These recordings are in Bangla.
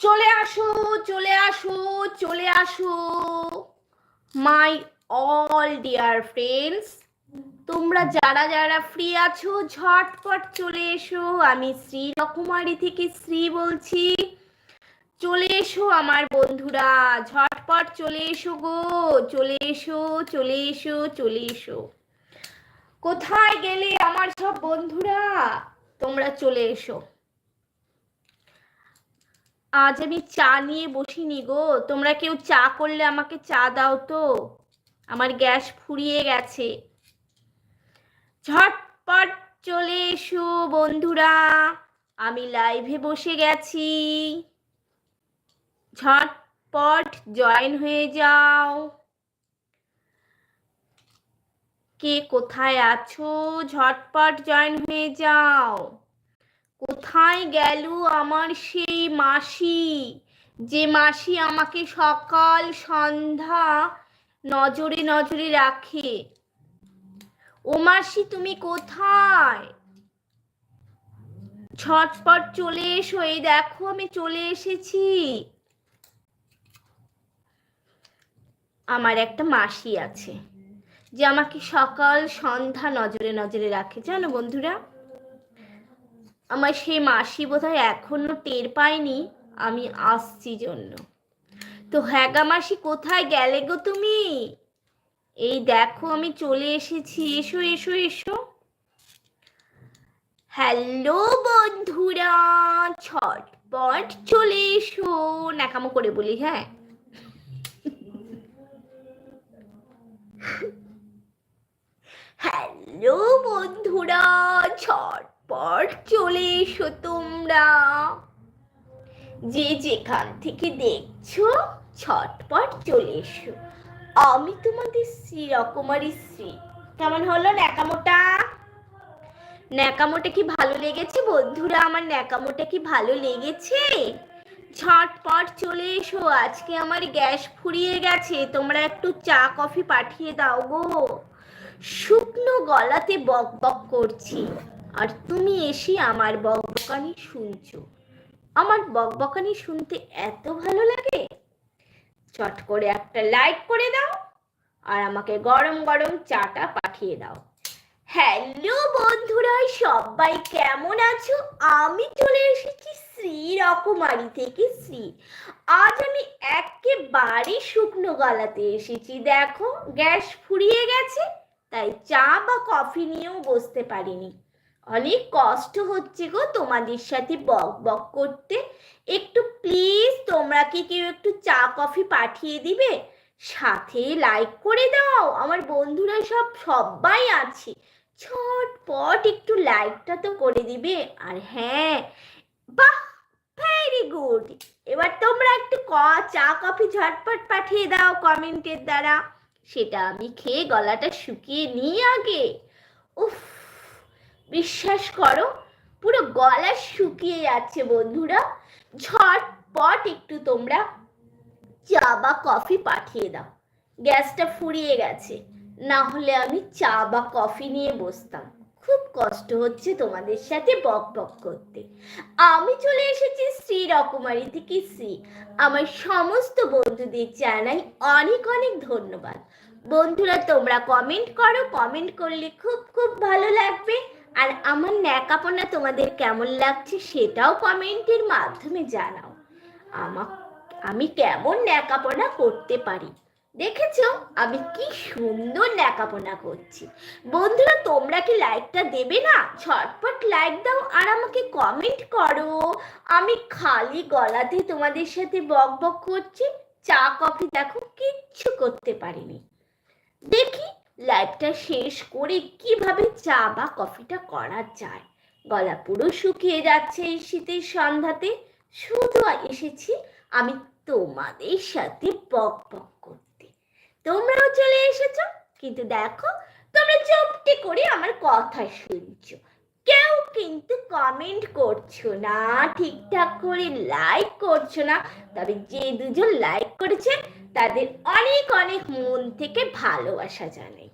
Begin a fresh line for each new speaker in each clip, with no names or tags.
চলে আসো চলে আসো চলে আসো। মাই অল ডিয়ার ফ্রেন্ডস তোমরা যারা যারা ফ্রি আছো, ঝটপট চলে এসো। আমি শ্রী রকুমারী থেকে শ্রী বলছি। চলে এসো আমার বন্ধুরা, ঝটপট চলে এসো গো। চলে এসো চলে এসো চলে এসো। কোথায় গেলে আমার সব বন্ধুরা? তোমরা চলে এসো। আজ আমি চা নিয়ে বসিনি গো। তোমরা কেউ চা করলে আমাকে চা দাও তো। আমার গ্যাস ফুরিয়ে গেছে। ঝটপট চলে এসো বন্ধুরা, আমি লাইভে বসে গেছি। ঝটপট জয়েন হয়ে যাও। কে কোথায় আছো? ঝটপট জয়েন হয়ে যাও। কোথায় গেল আমার সেই মাসি? যে মাসি আমাকে সকাল সন্ধ্যা নজরে নজরে রাখে। ও মাসি, তুমি কোথায়? ছটপট চলে এসো, এই দেখো আমি চলে এসেছি। আমার একটা মাসি আছে, যে আমাকে সকাল সন্ধ্যা নজরে নজরে রাখে। জানো বন্ধুরা আমার সেই মাসি বোধহয় এখনও টের পায়নি, আমি আসছি জন্য। তো হ্যাগা মাসি কোথায় গেলে গো তুমি? এই দেখো আমি চলে এসেছি, এসো এসো এসো। হ্যালো বন্ধুরা, ছটপট চলে এসো, ন্যাকামো করে বলি হ্যাঁ? হ্যালো বন্ধুরা ছটপট চলে এসো তোমরা। যে যেখান থেকে দেখছ, ছটপট চলে এসো। আমি তোমাদের শ্রী রকমারি শ্রী। কেমন হলো ন্যাকামোটা? ন্যাকামোটা কি ভালো লেগেছে বন্ধুরা? আমার ন্যাকামোটা কি ভালো লেগেছে? ঝটপট চলে এসো। আজকে আমার গ্যাস ফুরিয়ে গেছে। তোমরা একটু চা, কফি পাঠিয়ে দাও গো। শুকনো গলাতে বক বক করছি। আর তুমি এসে আমার বকবকানি শুনছো। আমার বকবকানি শুনতে এত ভালো লাগে। চট করে একটা লাইক করে দাও আর আমাকে গরম গরম চাটা পাঠিয়ে দাও। হ্যালো বন্ধুরা, সবাই কেমন আছো? আমি চলে এসেছি শ্রী রকমারি থেকে শ্রী। আজ আমি একেবারে শুকনো গলাতে এসেছি। দেখো, গ্যাস ফুরিয়ে গেছে, তাই চা বা কফি নিয়েও বসতে পারিনি। অনেক কষ্ট হচ্ছে গো তোমাদের সাথে বক বক করতে। একটু প্লিজ তোমরা কি কেউ একটু চা কফি পাঠিয়ে দিবে? সাথে লাইক করে দাও। আমার বন্ধুরা সব, সবাই আছে। ছটপট একটু লাইকটা তো করে দিবে। আর হ্যাঁ বাহ ভেরি গুড এবার তোমরা একটু ক, চা কফি ঝটপট পাঠিয়ে দাও কমেন্টের দ্বারা। সেটা আমি খেয়ে গলাটা শুকিয়ে নিই আগে। উফ বিশ্বাস করো, পুরো গলা শুকিয়ে যাচ্ছে বন্ধুরা। ঝটপট একটু তোমরা চা বা কফি পাঠিয়ে দাও। গ্যাসটা ফুরিয়ে গেছে। না হলে আমি চা বা কফি নিয়ে বসতাম। খুব কষ্ট হচ্ছে তোমাদের সাথে বক বক করতে। আমি চলে এসেছি শ্রী রকমারি থেকে শ্রী। আমার সমস্ত বন্ধুদের জানাই অনেক অনেক ধন্যবাদ। বন্ধুরা, তোমরা কমেন্ট করো। কমেন্ট করলে খুব খুব ভালো লাগবে। আর আমার ন্যাকাপনা তোমাদের কেমন লাগছে সেটাও কমেন্টের মাধ্যমে জানাও। আমা, আমি কেমন ন্যাকাপনা করতে পারি? দেখেছ? আমি কি সুন্দর ন্যাকাপনা করছি। বন্ধুরা, তোমরা কি লাইকটা দেবে না? ঝটপট লাইক দাও আর আমাকে কমেন্ট করো। আমি খালি গলাতে তোমাদের সাথে বক বক করছি। চা, কফি দেখো, কিচ্ছু করতে পারিনি। দেখি লাইভটা শেষ করে কীভাবে চা বা কফিটা করা যায়? গলা পুরো শুকিয়ে যাচ্ছে এই শীতের সন্ধ্যাতে। শুধু এসেছি আমি তোমাদের সাথে বক বক করতে। তোমরাও চলে এসেছ, কিন্তু দেখো, তোমরা চুপটি করে আমার কথা শুনছো। কেউ কিন্তু কমেন্ট করছ না, ঠিকঠাক করে লাইক করছ না। তবে যে দুজন লাইক করেছে, তাদের অনেক অনেক মন থেকে ভালোবাসা জানাই।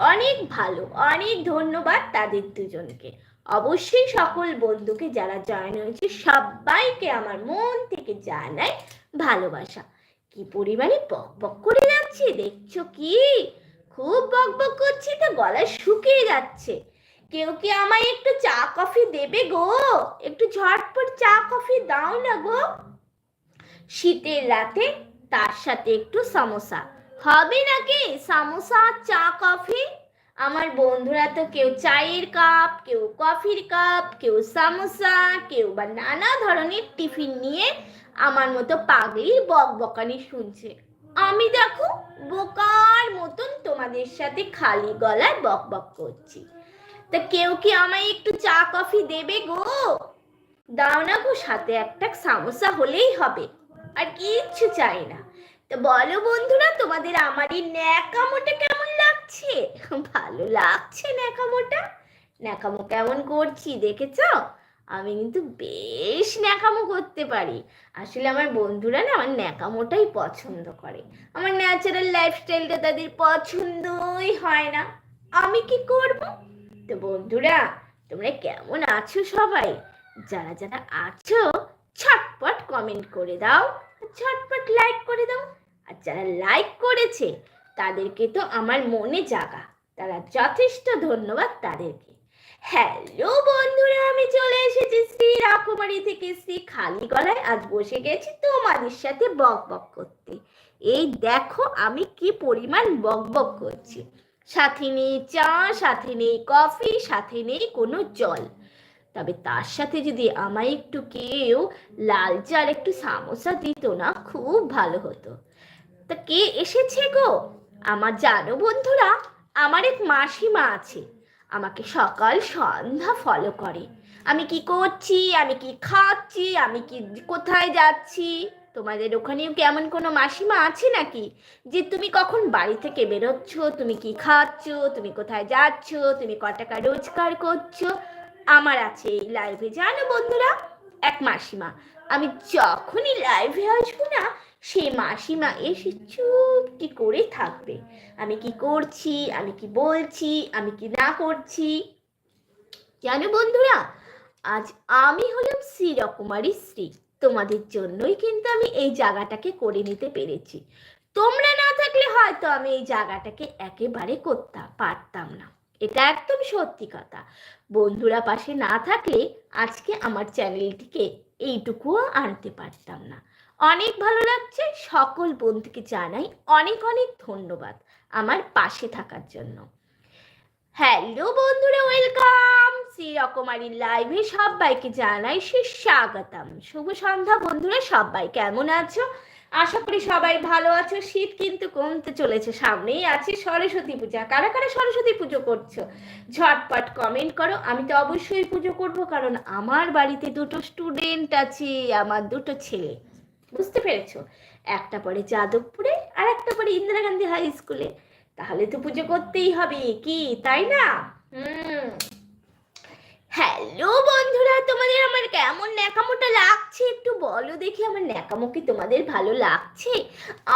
অনেক ভালো, অনেক ধন্যবাদ তাদের দুজনকে। অবশ্যই সকল বন্ধুকে যারা জয়েন হয়েছে, সবাইকে আমার মন থেকে জানাই ভালোবাসা। কি পরিমাণে বক বক করে যাচ্ছে, দেখছ কি? খুব বক বক করছি, তো গলা শুকিয়ে যাচ্ছে। কেউ কি আমায় একটু চা কফি দেবে গো? একটু ঝটপট চা কফি দাও না গো। শীতের রাতে তার সাথে একটু সমোসা। হবে নাকি? সামোসা, চা, কফি? আমার বন্ধুরা তো কেউ চায়ের কাপ, কেউ কফির কাপ, কেউ সামোসা, কেউ বা নানা ধরনের টিফিন নিয়ে আমার মতো পাগলির বক বকানি শুনছে। আমি দেখো বোকার মতন তোমাদের সাথে খালি গলায় বক বক করছি। তা কেউ কি আমায় একটু চা, কফি দেবে গো? দাও না গো, সাথে একটা সামোসা হলেই হবে। আর কিচ্ছু চাই না। তো বলো বন্ধুরা, তোমাদের আমার এই ন্যাকামোটা কেমন লাগছে? ভালো লাগছে ন্যাকামোটা? ন্যাকামো কেমন করছি দেখেছ? আমি কিন্তু বেশ ন্যাকামো করতে পারি। আসলে আমার বন্ধুরা না আমার ন্যাকামোটাই পছন্দ করে। আমার ন্যাচারাল লাইফস্টাইলটা তাদের পছন্দই হয় না। আমি কি করব? তো বন্ধুরা, তোমরা কেমন আছো সবাই? যারা যারা আছো, ছটপট কমেন্ট করে দাও। ঝটপট লাইক করে দাও। আর যারা লাইক করেছে, তাদেরকে তো আমার মনে জাগা। তারা যথেষ্ট ধন্যবাদ তাদেরকে। হ্যালো বন্ধুরা, আমি চলে এসেছি শ্রী রাকুমারি থেকে শ্রী খালি গলায়। আজ বসে গেছি তোমাদের সাথে বক বক করতে। এই দেখো আমি কি পরিমাণ বক বক করছি। সাথে নেই চা, সাথে নেই কফি সাথে নেই কোনো জল। তবে তার সাথে যদি আমায় একটু কেউ লাল চার একটু সামোসা দিত না, খুব ভালো হতো। তা কে এসেছে গো? আমার জানো বন্ধুরা, আমার এক মাসিমা আছে। আমাকে সকাল সন্ধ্যা ফলো করে। আমি কি করছি? আমি কি খাচ্ছি? আমি কি কোথায় যাচ্ছি? তোমাদের ওখানেও কি কেমন কোনো মাসিমা আছে নাকি? যে তুমি কখন বাড়ি থেকে বেরোচ্ছ? তুমি কি খাচ্ছ? তুমি কোথায় যাচ্ছ? তুমি ক টাকা রোজগার করছ? আমার আছে এই লাইভে জানো বন্ধুরা, এক মাসিমা, আমি যখনই লাইভে আসব না সে মাসিমা এসে চুপটি করে থাকবে। আমি কি করছি? আমি কি বলছি? আমি কি না করছি? জানো বন্ধুরা? আজ আমি হলাম শ্রী রকুমারী শ্রী তোমাদের জন্যই কিন্তু আমি এই জায়গাটাকে করে নিতে পেরেছি। তোমরা না থাকলে হয়তো আমি এই জায়গাটাকে একেবারে করতাম পারতাম না। এটা একদম সত্যি কথা। বন্ধুরা পাশে না থাকলে আজকে আমার চ্যানেলটিকে এইটুকুও আনতে পারতাম না। অনেক ভালো লাগছে। সকল বন্ধুকে জানাই অনেক অনেক ধন্যবাদ আমার পাশে থাকার জন্য। হ্যালো বন্ধুরা, ওয়েলকাম। শ্রী লাইভে সবাইকে জানাই সে স্বাগতম শুভ সন্ধ্যা বন্ধুরা, সবাই কেমন আছো? আশা করি সবাই ভালো আছো। শীত কিন্তু কমতে চলেছে, সামনেই আছে সরস্বতী পূজা। কারা কারা সরস্বতী পুজো করছ? ঝটপট কমেন্ট করো। আমি তো অবশ্যই পুজো করব, কারণ আমার বাড়িতে দুটো স্টুডেন্ট আছে, আমার দুটো ছেলে। বুঝতে পেরেছ? একটা পরে যাদবপুরে আর একটা পরে ইন্দিরা গান্ধী হাই স্কুলে তাহলে তো পুজো করতেই হবে, কি? তাই না? হ্যালো বন্ধুরা, তোমাদের আমার কেমন ন্যাকামোটা লাগছে? একটু বলো দেখি আমার ন্যাকামো কি তোমাদের ভালো লাগছে?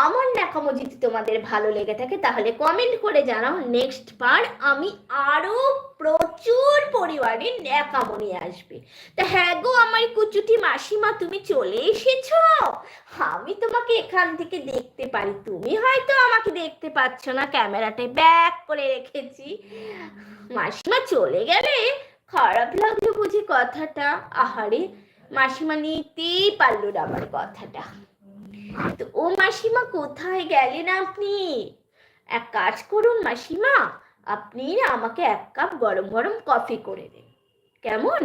আমার ন্যাকামো যদি তোমাদের ভালো লেগে থাকে তাহলে কমেন্ট করে জানাও। নেক্সট বার আমি আরও প্রচুর পরিমাণে ন্যাকামো নিয়ে আসবে। তা হ্যাঁ গো আমার কুচুটি মাসিমা, তুমি চলে এসেছ? আমি তোমাকে এখান থেকে দেখতে পারি। তুমি হয়তো আমাকে দেখতে পাচ্ছ না, ক্যামেরাটায় ব্যাক করে রেখেছি। মাসিমা চলে গেলে খারাপ লাগল বুঝি কথাটা? আহারে মাসিমা নিতেই পারল না আমার কথাটা। তো ও মাসিমা কোথায় গেলেন আপনি? এক কাজ করুন মাসিমা, আপনি না আমাকে এক কাপ গরম গরম কফি করে দিন। কেমন?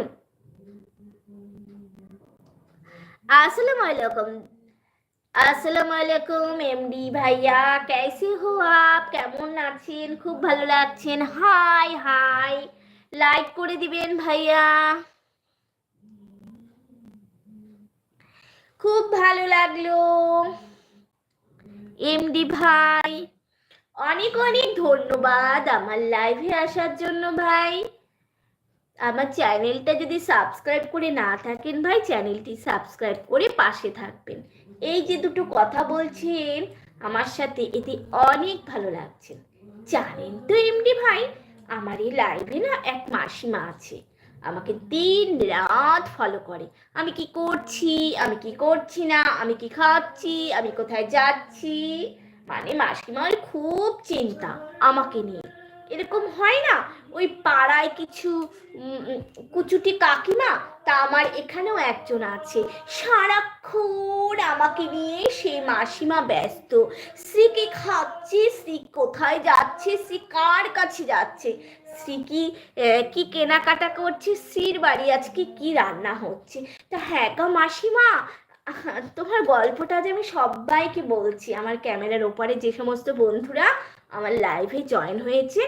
আসসালামু আলাইকুম আসসালামু আলাইকুম এমডি ভাইয়া, কেসে হো আপ? কেমন আছেন? খুব ভালো লাগছেন। High high. লাইক করে দিবেন ভাইয়া। খুব ভালো লাগল। এমডি ভাই, অনেক অনেক ধন্যবাদ আমার লাইভে আসার জন্য ভাই। আমার চ্যানেলটা যদি সাবস্ক্রাইব করে না থাকেন ভাই চ্যানেলটি সাবস্ক্রাইব করে পাশে থাকবেন। এই যে দুটো কথা বলছেন, আমার সাথে এতে অনেক ভালো লাগছে। জানেন তো এমডি ভাই আমার এই লাইভে না এক মাসিমা আছে। আমাকে দিন রাত ফলো করে। আমি কি করছি? আমি কি করছি না? আমি কি খাচ্ছি? আমি কোথায় যাচ্ছি? মানে মাসিমার খুব চিন্তা আমাকে নিয়ে। এরকম হয় না ওই পাড়ায় কিছু কুচুটি কাকিমা, তা আমার এখানেও একজন আছে। সারাক্ষণ আমাকে নিয়ে সে মাসিমা ব্যস্ত। শ্রী কি খাচ্ছে শ্রী কোথায় যাচ্ছে শ্রী কার কাছে যাচ্ছে? শ্রী কি কি কেনাকাটা করছে শ্রীর বাড়ি আজকে কি রান্না হচ্ছে? তা হ্যাঁ গো মাসিমা, তোমার গল্পটা যে আমি সবাইকে বলছি। আমার ক্যামেরার ওপারে যে সমস্ত বন্ধুরা আমার লাইভে জয়েন হয়েছে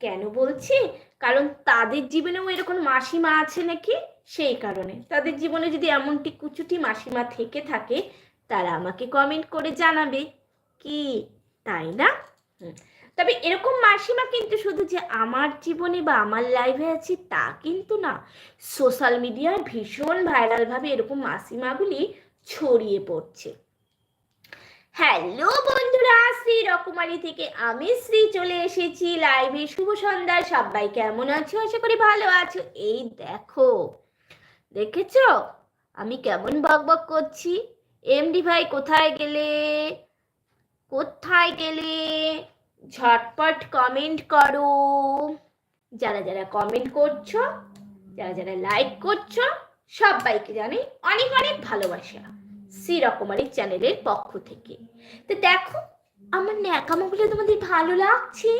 কেন বলছি? কারণ তাদের জীবনেও এরকম মাসিমা আছে নাকি? সেই কারণে। তাদের জীবনে যদি এমনটি কুচুটি মাসিমা থেকে থাকে, তারা আমাকে কমেন্ট করে জানাবে। কি? তাই না। তবে এরকম মাসিমা কিন্তু শুধু যে আমার জীবনে বা আমার লাইফে আছে, তা কিন্তু না। সোশ্যাল মিডিয়ায় ভীষণ ভাইরালভাবে এরকম মাসিমাগুলি ছড়িয়ে পড়ছে। হ্যালো বন্ধুরা, শ্রী রকমারি থেকে আমি শ্রী চলে এসেছি লাইভে শুভ সন্ধ্যা, সবাই কেমন আছো? আশা করি ভালো আছো। এই দেখো, দেখেছ? আমি কেমন বক বক করছি? এমডি ভাই কোথায় গেলে? কোথায় গেলে? ঝটপট কমেন্ট করো। যারা যারা কমেন্ট করছ, যারা যারা লাইক করছ, সবাইকে জানি অনেক অনেক ভালোবাসা। শ্রী রকমারি চ্যানেলের পক্ষ থেকে। তো দেখো, আমার ন্যাকামোগুলো তোমাদের ভালো লাগছে?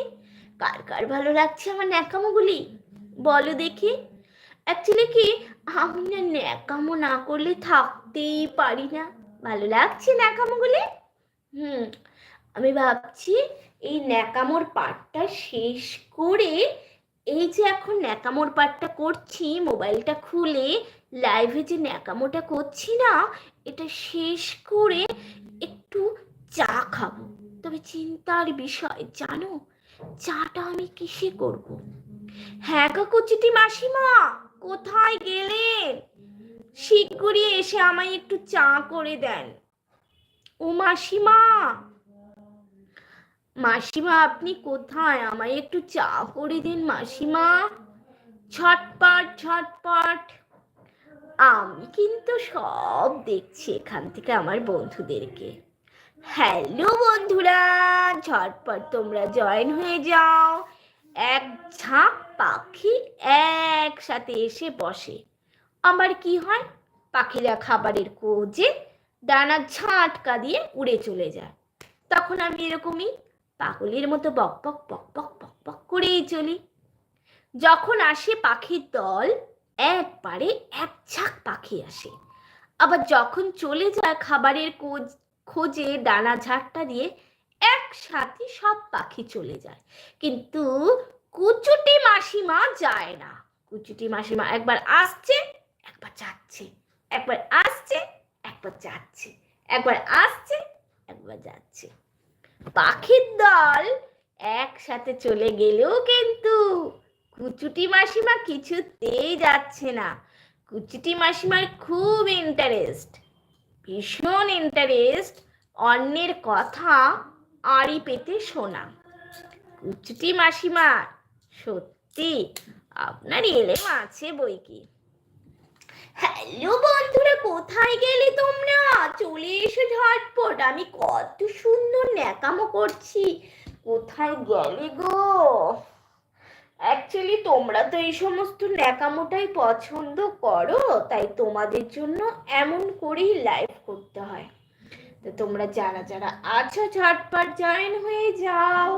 কার কার ভালো লাগছে আমার ন্যাকামোগুলি? বলো দেখি। অ্যাকচুয়ালি কি আমি না ন্যাকামো না করলে থাকতেই পারি না। ভালো লাগছে ন্যাকামোগুলি? হুম, আমি ভাবছি এই ন্যাকামোর পার্টটা শেষ করে এই যে এখন ন্যাকামোর পার্টটা করছি, মোবাইলটা খুলে লাইভে যে ন্যাকামোটা করছি না এটা শেষ করে একটু চা খাব। তবে চিন্তার বিষয়, জানো? চাটা আমি কিসে করব? হ্যাঁ গো কচিটি মাসিমা, কোথায় গেলেন? শিগগিরই এসে আমায় একটু চা করে দেন। ও মাসিমা! মাসিমা, আপনি কোথায়? আমায় একটু চা করে দিন মাসিমা। ছটপট ছটপট। আমি কিন্তু সব দেখছি এখান থেকে আমার বন্ধুদেরকে। হ্যালো বন্ধুরা, ঝটপট তোমরা জয়েন হয়ে যাও। এক ঝাঁক পাখি একসাথে এসে বসে। আমার কি হয়? পাখিরা খাবারের কোজে ডানা ঝাঁটকা দিয়ে উড়ে চলে যায়। তখন আমি এরকমই পাগলের মতো বক বক বক বক বক বক করেই চলি। যখন আসে পাখির দল একবারে এক ঝাঁক পাখি আসে। আবার যখন চলে যায় খাবারের খোঁজে ডানা ঝাড়টা দিয়ে একসাথে সব পাখি চলে যায়। কিন্তু কুচুটি মাসিমা যায় না। কুচুটি মাসিমা একবার আসছে, একবার যাচ্ছে। একবার আসছে, একবার যাচ্ছে। একবার আসছে, একবার যাচ্ছে। পাখির দল একসাথে চলে গেলেও কিন্তু কুচুটি মাসিমা কিছুতেই যাচ্ছে না। কুচুটি মাসিমার খুব ইন্টারেস্ট ভীষণ ইন্টারেস্ট অন্যের কথা আড়ি পেতে শোনা কুচুটি মাসিমা, সত্যি আপনার এলেম আছে বই কি? হ্যালো বন্ধুরা, কোথায় গেলে তোমরা? চলে এসো ঝটপট, আমি কত সুন্দর ন্যাকামো করছি। কোথায় গেলে গো? অ্যাকচুয়ালি তোমরা তো এই সমস্ত ন্যাকামোটাই পছন্দ করো, তাই তোমাদের জন্য এমন করেই লাইভ করতে হয়। তো তোমরা যারা যারা আছো, ঝটপট জয়েন হয়ে যাও।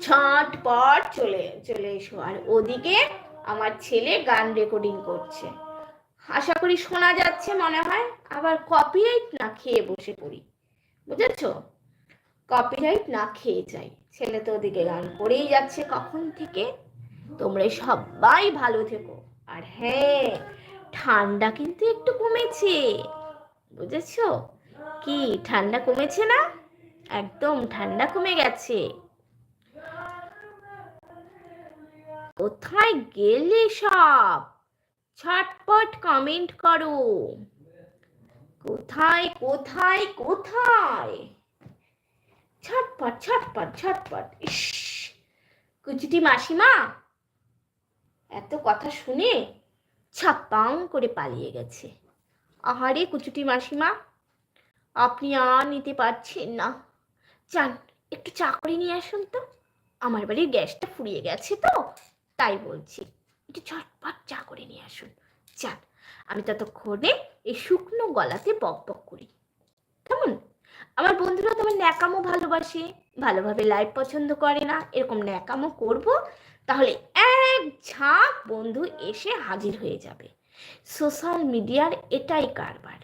ছটপট চলে চলে এসো। আর ওদিকে আমার ছেলে গান রেকর্ডিং করছে। আশা করি শোনা যাচ্ছে মনে হয়। আবার কপিরাইট না খেয়ে বসে পড়ি। বুঝেছ? কপিরাইট না খেয়ে যাই। ছেলে তো ওদিকে গান করেই যাচ্ছে কখন থেকে? তোমরা সবাই ভালো থেকো। আর হ্যাঁ ঠান্ডা কিন্তু একটু কমেছে, বুঝেছ? কি, ঠান্ডা কমেছে না? একদম ঠান্ডা কমে গেছে। কোথায় গেলে সব? ছটপট কমেন্ট করো। কোথায় কোথায় কোথায়? ছটপট ছটপট ছটপট। ইস, কুচুটি মাসিমা, এত কথা শুনে ছাপ্পাং করে পালিয়ে গেছে। আহারে কুচুটি মাসিমা, আপনি আর নিতে পারছেন না। চান একটু চা করে নিয়ে আসুন তো। আমার বাড়ির গ্যাসটা ফুরিয়ে গেছে তো, তাই বলছি, একটু ঝটপট চা করে নিয়ে আসুন। চান আমি ততক্ষণে এই শুকনো গলাতে বক বক করি। কেমন? আমার বন্ধুরা তোমার ন্যাকামো ভালোবাসে, ভালোভাবে লাইভ পছন্দ করে না, এরকম ন্যাকামো করব, তাহলে এক ঝাঁক বন্ধু এসে হাজির হয়ে যাবে। সোশ্যাল মিডিয়ার এটাই কারবার।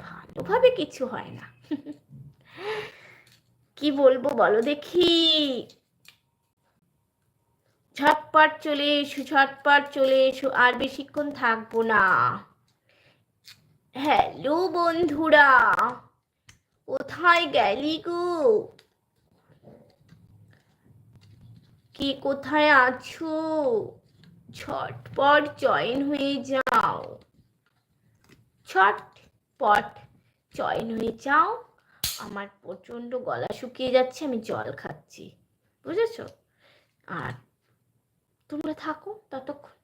ভালোভাবে কিছু হয় না। কি বলব বলো দেখি। ঝটপট চলে এসো, ঝটপট চলে এসো, আর বেশিক্ষণ থাকব না। হ্যালো বন্ধুরা। কোথায় গেলি গো? কে কোথায় আছো? ঝটপট জয়েন হয়ে যাও। ছটপট জয়েন হয়ে যাও। আমার প্রচণ্ড গলা শুকিয়ে যাচ্ছে, আমি জল খাচ্ছি। বুঝেছ? আর তোমরা থাকো ততক্ষণ।